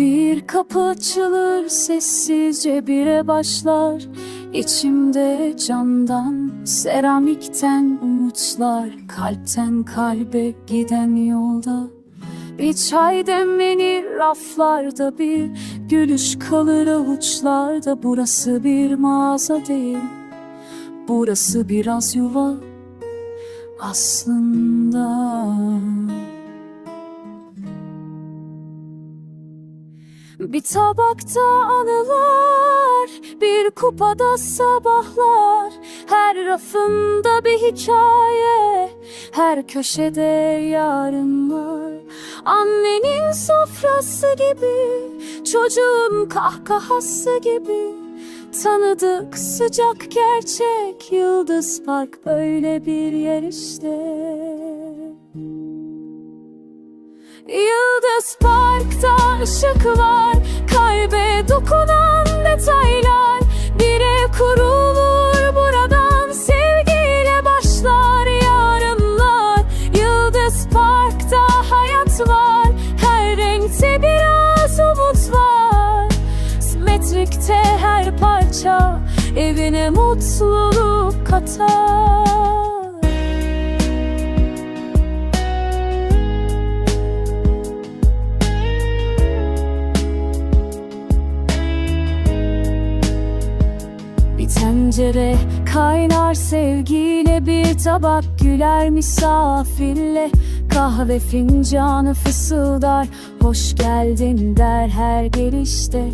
Bir kapı açılır sessizce bire başlar. İçimde camdan, seramikten umutlar. Kalpten kalbe giden yolda. Bir çay demlenir raflarda bir Gülüş kalır avuçlarda. Burası bir mağaza değil Burası biraz yuva aslında Bir tabakta anılar, bir kupada sabahlar. Her rafında bir hikaye, her köşede yarınlar Annenin sofrası gibi, çocuğun kahkahası gibi. Tanıdık sıcak gerçek, yıldız park böyle bir yer işte Yıldız Park'ta ışıklar Kalbe dokunan detaylar. Bire kurulur buradan Sevgiyle başlar yarınlar. Yıldız Park'ta hayat var Her renkte biraz umut var. Simetrikte her parça Evine mutluluk katar tencere kaynar sevgiyle bir tabak güler misafirle. Kahve fincanı fısıldar hoş geldin der her gelişte.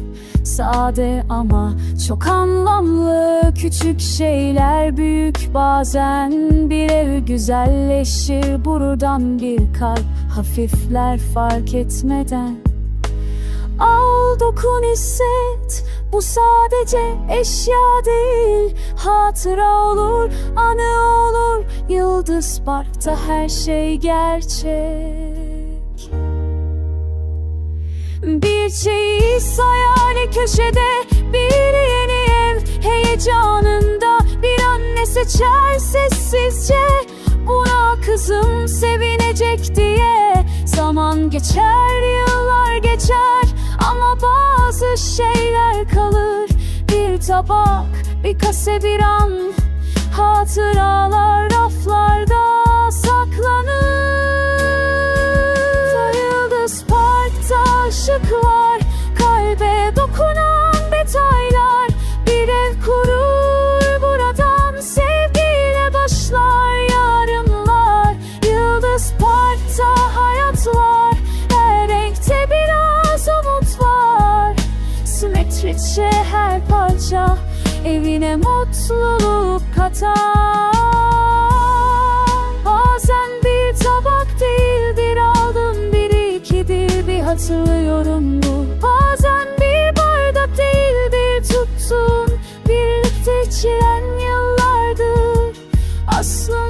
Sade ama çok anlamlı küçük şeyler büyük bazen Bir ev güzelleşir buradan bir kalp hafifler fark etmeden. Al dokun hisset Bu sadece eşya değil Hatıra olur, anı olur. Yıldız Park'ta her şey gerçek. Bir çeyiz hayali köşede Bir yeni ev heyecanında. Bir anne seçer sessizce Buna kızım sevinecek diye. Zaman geçer, yıllar geçer bazı şeyler kalır? Bir tabak, bir kase bir an. Hatıralar raflarda saklanır Matriçe her parça Evine mutluluk katar. Bazen bir tabak değildir aldım Bir iki ikidir bir hatırlıyorum bu. Bazen bir bardak değildir tuttum Birlikte içilen yıllardır. Aslında